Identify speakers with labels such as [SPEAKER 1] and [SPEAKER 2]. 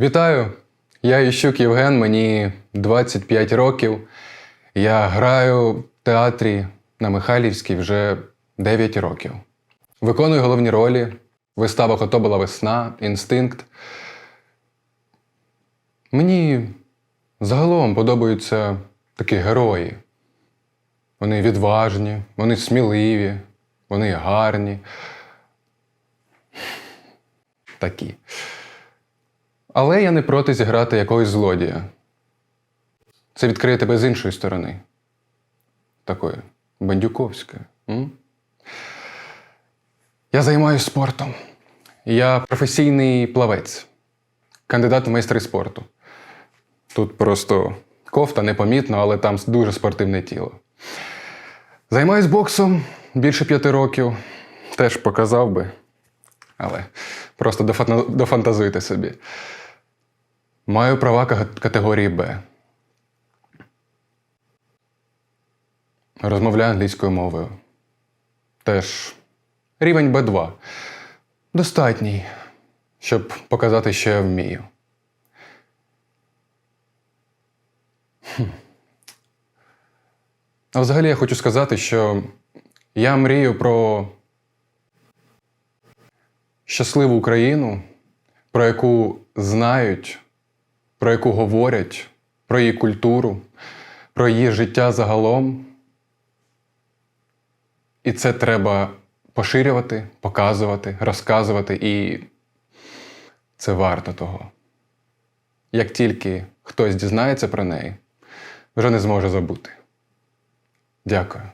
[SPEAKER 1] Вітаю! Я Іщук Євген, мені 25 років. Я граю в театрі на Михайлівській вже 9 років. Виконую головні ролі в виставах Ото була весна, інстинкт. Мені загалом подобаються такі герої. Вони відважні, вони сміливі, вони гарні. Такі. Але я не проти зіграти якогось злодія. Це відкриє тебе з іншої сторони. Такої бандюковської. Я займаюся спортом. Я професійний плавець, кандидат в майстри спорту. Тут просто кофта непомітно, але там дуже спортивне тіло. Займаюсь боксом більше п'яти років. Теж показав би. Але просто дофантазуйте собі. Маю права ка- категорії Б. Розмовляю англійською мовою. Теж рівень Б2. Достатній, щоб показати, що я вмію. А взагалі я хочу сказати, що я мрію про щасливу Україну, про яку знають, про яку говорять, про її культуру, про її життя загалом. І це треба поширювати, показувати, розказувати, і це варто того. Як тільки хтось дізнається про неї, вже не зможе забути. Дякую.